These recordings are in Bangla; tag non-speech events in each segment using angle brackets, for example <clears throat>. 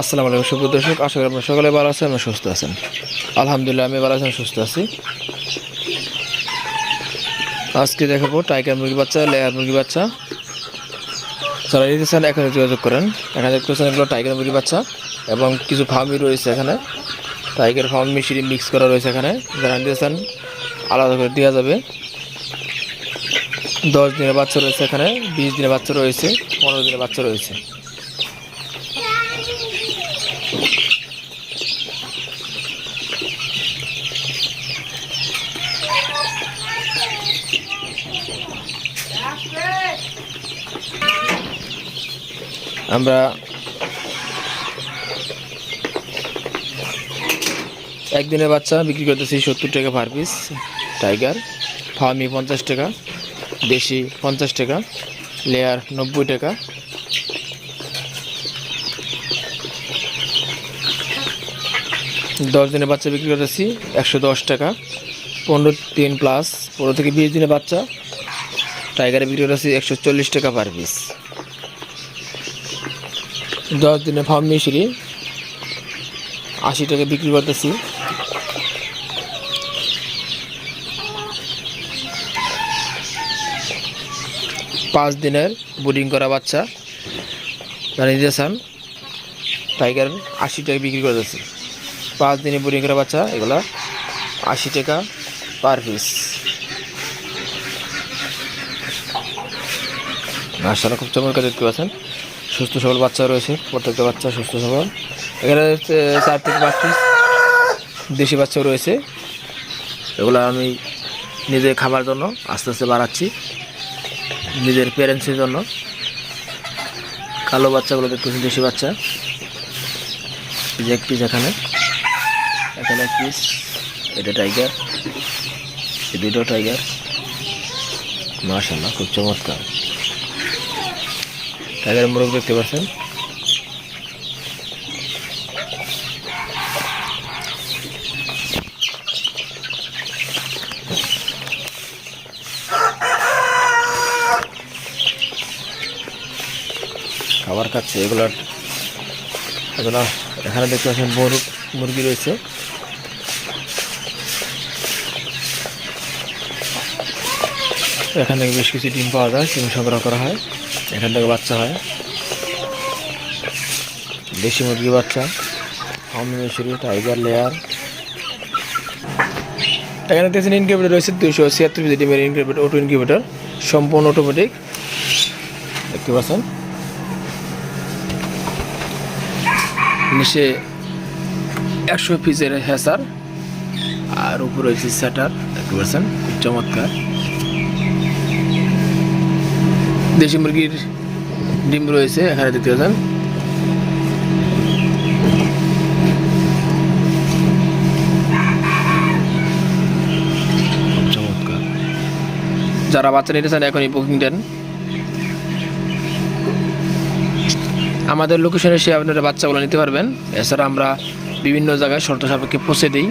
আসসালামু আলাইকুম শুভ দর্শক। আশা করি আপনারা সকলে ভালো আছেন এবং সুস্থ আছেন। আলহামদুলিল্লাহ, আমি ভালো আছেন সুস্থ আছি। আজকে দেখাবো টাইগার মুরগি বাচ্চা, লেয়ার মুরগি বাচ্চা। যারা নিতে চান, এখানে যোগাযোগ করেন। এখানে দেখতে পাচ্ছেন এগুলো টাইগার মুরগি বাচ্চা এবং কিছু ফার্মই রয়েছে এখানে। টাইগার ফার্ম মিশিয়ে মিক্স করা রয়েছে এখানে। যারা নিতে চান, আলাদা করে দেওয়া যাবে। দশ দিনের বাচ্চা রয়েছে এখানে, বিশ দিনের বাচ্চা রয়েছে, পনেরো দিনের বাচ্চা রয়েছে। আমরা একদিনের বাচ্চা বিক্রি করতেছি সত্তর টাকা পার পিস টাইগার ফার্মি পঞ্চাশ টাকা, দেশি পঞ্চাশ টাকা লেয়ার নব্বই টাকা। দশ দিনের বাচ্চা বিক্রি করতেছি একশো দশ টাকা। পনেরো তিন প্লাস পনেরো থেকে বিশ দিনের বাচ্চা টাইগারে বিক্রি করতেছি একশো চল্লিশ টাকা পার পিস দশ দিনে ফার্ম মিশরি আশি টাকা বিক্রি করতেছি। পাঁচ দিনের বোর্ডিং করা বাচ্চা। নিতে চান। টাইগার আশি টাকা বিক্রি করতেছি। পাঁচ দিনে বোর্ডিং করা বাচ্চা, এগুলা আশি টাকা পার পিস মাসালা খুব চমৎকার দেখতে পাচ্ছেন। সুস্থ সবল বাচ্চা রয়েছে, প্রত্যেকটা বাচ্চা সুস্থ সবল। এখানে চার থেকে পাঁচ পিস দেশি বাচ্চাও রয়েছে। এগুলো আমি নিজে খাবার জন্য আস্তে আস্তে বাড়াচ্ছি, নিজের প্যারেন্টসের জন্য। কালো বাচ্চাগুলো দেখতেছি দেশি বাচ্চা। এক পিস এখানে। এখানে এক পিস এটা টাইগার এই দুটো টাইগার মাশাল্লাহ খুব চমৎকার। টাইগার মোরগ দেখতে পাচ্ছেন। খাবার খাচ্ছে এগুলো। এগুলো এখানে দেখতে পাচ্ছেন মুরগি রয়েছে। এখান থেকে বেশ কিছু ডিম পাওয়া যায়, ডিম সংগ্রহ করা হয়। এখান থেকে বাচ্চা হয়। দেশি মুরগি বাচ্চা অমিনেশ্বরী টাইগার, লেয়ার। এখানে দেখছেন ইনকিউবেটার রয়েছে দুশো ছিয়াত্তর পিস ডিমের ইনকিউবেটার অটো ইনকিউবেটার সম্পূর্ণ অটোমেটিক দেখতে পাচ্ছেন? নিচে একশো পিসের হ্যাসার আর উপরে হচ্ছে স্যাটার দেখতে পাচ্ছেন? খুব চমৎকার। দেশি মুরগির ডিম রয়েছে এখানে দেখতে পাচ্ছেন যারা বাচ্চা নিতে চান এখনই বুকিং দেন। আমাদের লোকেশনে এসে আপনারা বাচ্চাগুলো নিতে পারবেন। এছাড়া আমরা বিভিন্ন জায়গায় শর্ত সাপেক্ষে পৌঁছে দিই।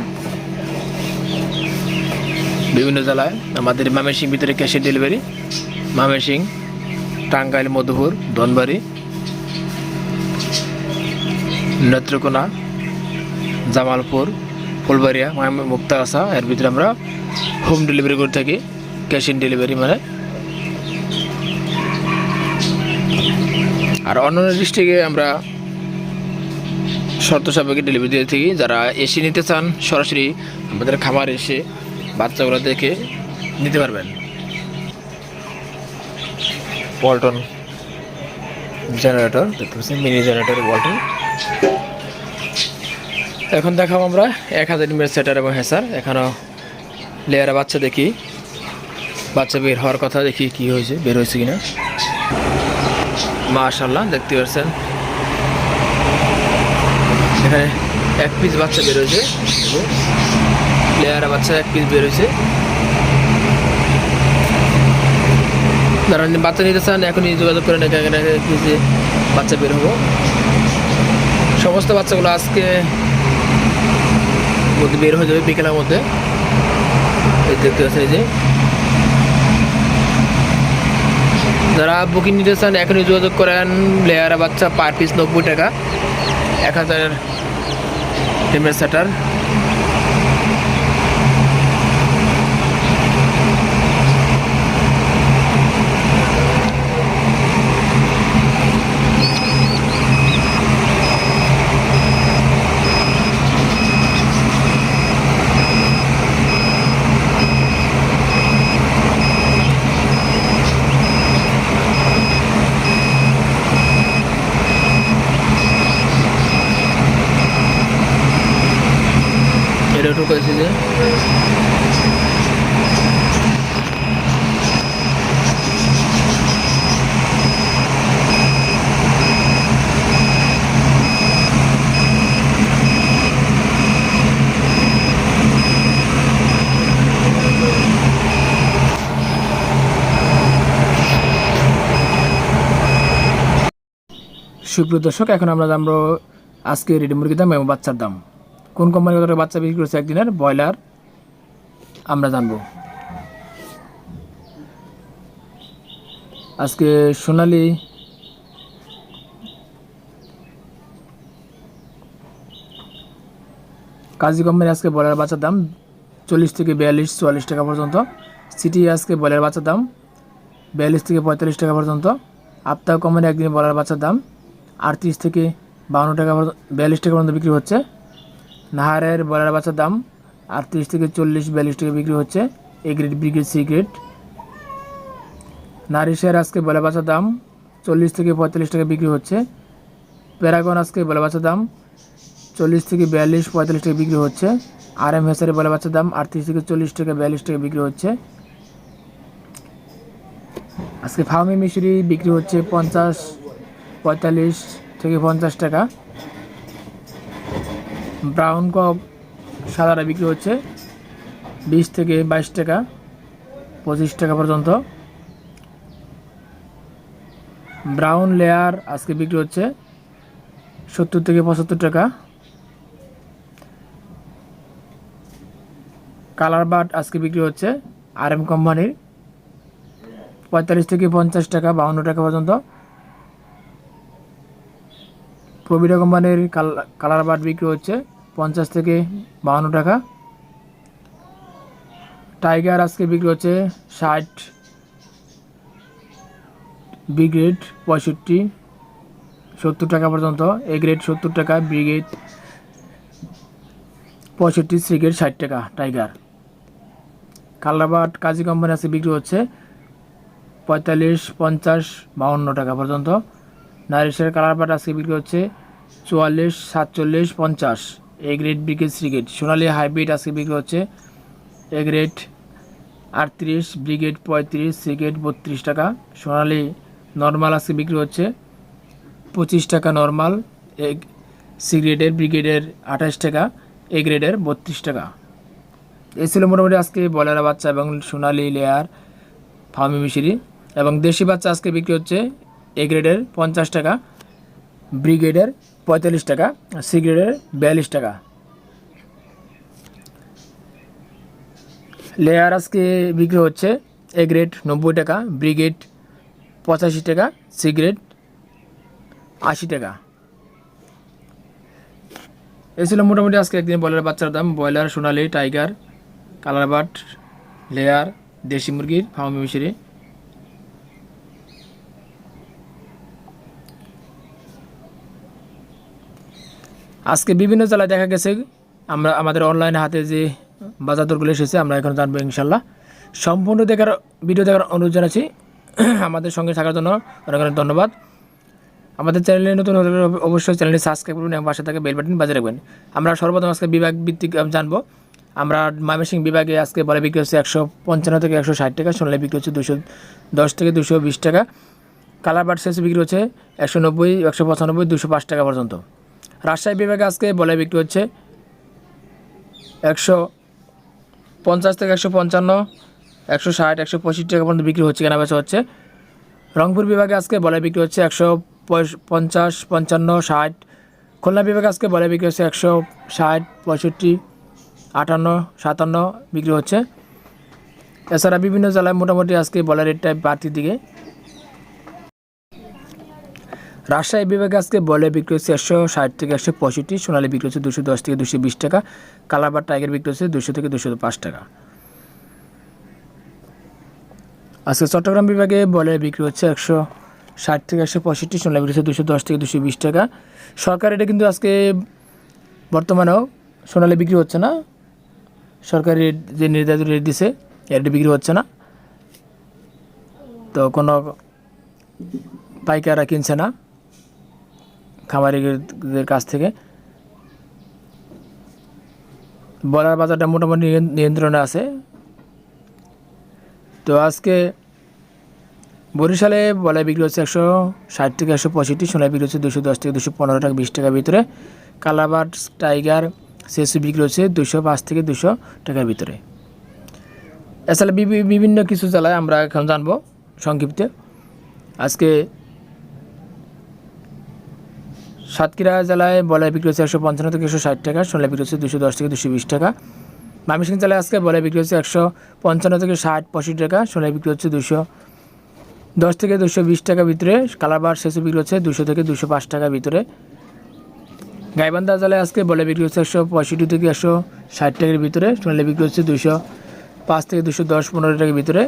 বিভিন্ন জেলায় আমাদের মামেসিং ভিতরে ক্যাশের ডেলিভারি মামেসিং টাঙ্গাইল, মধুপুর, ধনবাড়ি, নেত্রকোনা, জামালপুর, ফুলবাড়িয়া মুক্তাগাছা। এর ভিতরে আমরা হোম ডেলিভারি করে থাকি ক্যাশ ইন ডেলিভারি মানে। আর অন্যান্য ডিস্ট্রিক্টে আমরা শর্ত সাপেক্ষে ডেলিভারি দিয়ে থাকি। যারা এসে নিতে চান, সরাসরি আমাদের খামার এসে বাচ্চাগুলো দেখে নিতে পারবেন। পল্টন জেনারেটর দেখতে পাচ্ছেন মিনি জেনারেটর পল্টন এখন দেখাবো আমরা এক হাজার ডিমের সেটার এবং হ্যাসার এখানেও লেয়ারে বাচ্চা দেখি। বাচ্চা বের হওয়ার কথা দেখি কি হয়েছে, বের হয়েছে কিনা। মাশাল্লাহ দেখতে পাচ্ছেন। এখানে এক পিস বাচ্চা বেরোয়েছে লেয়ারে বাচ্চা এক পিস বেরোয়েছে যারা বাচ্চা নিতে চান, এখনই যোগাযোগ করেন এক বাচ্চা বের হব। সমস্ত বাচ্চাগুলো আজকে মধ্যে বের হয়ে যাবে বিকেলের মধ্যে। দেখতে পাচ্ছেন যে। যারা বুকিং নিতে চান, এখনই যোগাযোগ করেন। লেয়ারা বাচ্চা পার পিস নব্বই টাকা। এক হাজার টিমের সেটার এটা একটু করেছি যে সুপ্রিয় দর্শক এখন আমরা জানব আজকে রেডি মুরগির দাম এবং বাচ্চার দাম। কোন কোম্পানি কত বাচ্চা বিক্রি করছে একদিনের? ব্রয়লার। আমরা জানব। আজকে সোনালি কাজী কোম্পানি আজকে ব্রয়লার বাচ্চার দাম চল্লিশ থেকে বিয়াল্লিশ, চুয়াল্লিশ টাকা পর্যন্ত। সিটি আজকে ব্রয়লার বাচ্চার দাম বিয়াল্লিশ থেকে পঁয়তাল্লিশ টাকা পর্যন্ত। আপ্তা কোম্পানি একদিন ব্রয়লার বাচ্চার দাম আটত্রিশ থেকে বাউন্ন টাকা বিয়াল্লিশ টাকা পর্যন্ত বিক্রি হচ্ছে। নাহারের ব্রয়লার বাচ্চার দাম আটত্রিশ থেকে চল্লিশ, বিয়াল্লিশ টাকা বিক্রি হচ্ছে। A grade, B grade, C grade. নারিশের আজকে ব্রয়লার বাচ্চার দাম চল্লিশ থেকে পঁয়তাল্লিশ টাকা বিক্রি হচ্ছে। প্যারাগন আজকে ব্রয়লার বাচ্চার দাম চল্লিশ থেকে বিয়াল্লিশ, পঁয়তাল্লিশ টাকা বিক্রি হচ্ছে। আর এম হেসারের ব্রয়লার বাচ্চার দাম আটত্রিশ থেকে চল্লিশ টাকা, বিয়াল্লিশ টাকা বিক্রি হচ্ছে। আজকে ফার্মি মিশরি বিক্রি হচ্ছে পঞ্চাশ, পঁয়তাল্লিশ থেকে পঞ্চাশ টাকা। ব্রাউন কক সাদাটা বিক্রি হচ্ছে বিশ থেকে বাইশ টাকা, পঁচিশ টাকা পর্যন্ত। ব্রাউন লেয়ার আজকে বিক্রি হচ্ছে সত্তর থেকে পঁচাত্তর টাকা। কালার বাট আজকে বিক্রি হচ্ছে আর এম কোম্পানির পঁয়তাল্লিশ থেকে পঞ্চাশ টাকা, বাউন্ন টাকা পর্যন্ত। প্রবিডা কোম্পানির কালার বাট বিক্রি হচ্ছে পঞ্চাশ থেকে বাহান্ন টাকা। টাইগার আজকে বিক্রি হচ্ছে ষাট বি গ্রেড পঁয়ষট্টি, সত্তর টাকা পর্যন্ত। এ গ্রেড সত্তর টাকা, বি গ্রেড পঁয়ষট্টি, সি গ্রেড ষাট টাকা, টাইগার। কালারবাট কাজী কোম্পানি আজকে বিক্রি হচ্ছে পঁয়তাল্লিশ, পঞ্চাশ, বাউন্ন টাকা পর্যন্ত। নারিশের কালার পাট আজকে বিক্রি হচ্ছে চুয়াল্লিশ, সাতচল্লিশ, পঞ্চাশ। A grade B grade C Sonali hybrid আজকে বিক্রি হচ্ছে এ গ্রেড আটত্রিশ ব্রিগেড পঁয়ত্রিশ গ্রেড বত্রিশ টাকা। সোনালি নর্মাল আজকে বিক্রি হচ্ছে পঁচিশ টাকা নর্মাল এ সি গ্রেডের ব্রিগেডের আঠাশ টাকা এ গ্রেডের বত্রিশ টাকা। এই ছিল মোটামুটি আজকে বয়লার বাচ্চা এবং সোনালি লেয়ার ফার্মি মিশরি। এবং দেশি বাচ্চা আজকে বিক্রি হচ্ছে এ গ্রেডের পঞ্চাশ টাকা ব্রিগেডের পঁয়তাল্লিশ টাকা সি গ্রেডের বিয়াল্লিশ টাকা। লেয়ার আজকে বিক্রি হচ্ছে এ গ্রেড নব্বই টাকা ব্রিগেড পঁচাশি টাকা সি গ্রেড আশি টাকা। এই ছিল মোটামুটি আজকে একদিন ব্রয়লার বাচ্চার দাম। Broiler, Sonali, tiger, colour but layer দেশি মুরগির, ফার্মি মিশরি। আজকে বিভিন্ন জেলায় দেখা গেছে, আমরা আমাদের অনলাইনে হাতে যে বাজার দরগুলো এসেছে, আমরা এখন জানব ইনশাল্লাহ। সম্পূর্ণ দেখার ভিডিও দেখার অনুরোধ জানাচ্ছি। <clears throat> আমাদের সঙ্গে থাকার জন্য অনেক অনেক ধন্যবাদ। আমাদের চ্যানেলে নতুন অবশ্যই চ্যানেলটি সাবস্ক্রাইব করুন এবং পাশে থাকে বেল বাটন বাজিয়ে রাখবেন। আমরা সর্বপ্রথম আজকে বিভাগ ভিত্তিক জানব। আমরা ময়মনসিং বিভাগে আজকে বলে বিক্রি হচ্ছে একশো পঞ্চান্ন থেকে একশো ষাট টাকা, সোনালি বিক্রি হচ্ছে দুশো দশ থেকে দুশো বিশ টাকা। কালার বাট বিক্রি হচ্ছে একশো নব্বই, একশো পঁচানব্বই, দুশো পাঁচ টাকা পর্যন্ত। রাজশাহী বিভাগে আজকে বলে বিক্রি হচ্ছে একশো পঞ্চাশ থেকে একশো পঞ্চান্ন, একশো ষাট, একশো পঁয়ষট্টি টাকা পর্যন্ত বিক্রি হচ্ছে কেনা বেচা হচ্ছে। রংপুর বিভাগে আজকে বলে বিক্রি হচ্ছে একশো পঞ্চাশ, পঞ্চান্ন, ষাট। খুলনা বিভাগে আজকে বলে বিক্রি হচ্ছে একশো ষাট, পঁয়ষট্টি, আটান্ন, সাতান্ন বিক্রি হচ্ছে। এছাড়া বিভিন্ন জেলায় মোটামুটি আজকে বলের রেটটা বাড়তির দিকে। রাজশাহী বিভাগে আজকে বলে বিক্রি হচ্ছে একশো ষাট থেকে একশো পঁয়ষট্টি, সোনালি বিক্রি হচ্ছে দুশো দশ থেকে দুশো বিশ টাকা কালারবার টাইগার বিক্রি হচ্ছে দুশো থেকে দুশো পাঁচ টাকা। আজকে চট্টগ্রাম বিভাগে বলে বিক্রি হচ্ছে একশো ষাট থেকে একশো পঁয়ষট্টি, সোনালি বিক্রি হচ্ছে দুশো দশ থেকে দুশো বিশ টাকা। সরকার এটা কিন্তু আজকে বর্তমানেও সোনালি বিক্রি হচ্ছে না। সরকারি যে নির্ধারিত রেট দিছে এটা বিক্রি হচ্ছে না। তো কোনো পাইকাররা কিনছে না। খামারিদের কাছ থেকে। বলার বাজারটা মোটামুটি নিয়ন্ত্রণে আছে। তো আজকে বরিশালে বলে বিক্রি হচ্ছে একশো ষাট থেকে একশো পঁয়ষট্টি, সোনায় বিক্রি হচ্ছে দুশো দশ থেকে দুশো পনেরো টাকা, বিশ টাকার ভিতরে। কালাবাট, টাইগার, সেসু বিক্রি হচ্ছে দুশো পাঁচ থেকে দুশো টাকার ভিতরে। এছাড়া বিভি- বিভিন্ন কিছু জেলায় আমরা এখন জানব সংক্ষিপ্তে। আজকে সাতক্ষীরা জেলায় বলাই বিক্রি হচ্ছে একশো পঞ্চান্ন থেকে একশো ষাট টাকা, সোনালী বিক্রি হচ্ছে দুশো দশ থেকে দুশো বিশ টাকা। ময়মনসিংহ জেলায় আজকে বলাই বিক্রি হচ্ছে একশো পঞ্চান্ন থেকে ষাট, পঁয়ষট্টি টাকা, সোনালী বিক্রি হচ্ছে দুশো দশ থেকে দুশো বিশ টাকা ভিতরে কালারবার শেষে বিক্রি হচ্ছে দুশো থেকে দুশো পাঁচ টাকার ভিতরে। গাইবান্ধা জেলায় আজকে বলে বিক্রি হচ্ছে একশো পঁয়ষট্টি থেকে একশো ষাট টাকার ভিতরে, সোনালী বিক্রি হচ্ছে দুশো পাঁচ থেকে দুশো দশ, পনেরো টাকার ভিতরে।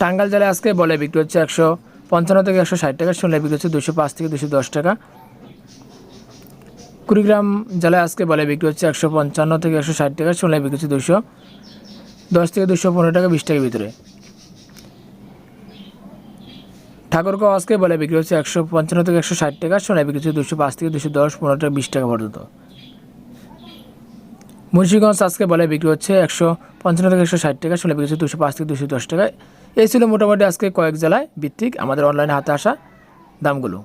টাঙ্গাইল জেলায় আজকে বলে বিক্রি হচ্ছে একশো পঞ্চান্ন থেকে একশো ষাট টাকা, সোনালী বিক্রি হচ্ছে দুশো পাঁচ থেকে দুশো দশ টাকা। কুড়িগ্রাম জেলায় আজকে বলে বিক্রি হচ্ছে একশো পঞ্চান্ন থেকে একশো ষাট টাকা, সোনায় বিক্রি হচ্ছে দুশো দশ থেকে দুশো পনেরো টাকা, বিশ টাকার ভিতরে। ঠাকুরগাঁও আজকে বলে বিক্রি হচ্ছে একশো পঞ্চান্ন থেকে একশো ষাট টাকা, সোনায় বিক্রি হচ্ছে দুশো পাঁচ থেকে দুশো দশ, পনেরো টাকা, বিশ টাকা পর্যন্ত। মুন্সিগঞ্জ আজকে বলে বিক্রি হচ্ছে একশো পঞ্চান্ন থেকে একশো ষাট টাকা সোনালী বিক্রি হচ্ছে দুশো পাঁচ থেকে দুশো দশ টাকা। এই ছিল মোটামুটি আজকে কয়েক জেলায় ভিত্তিক আমাদের অনলাইনে হাতে আসা দামগুলো।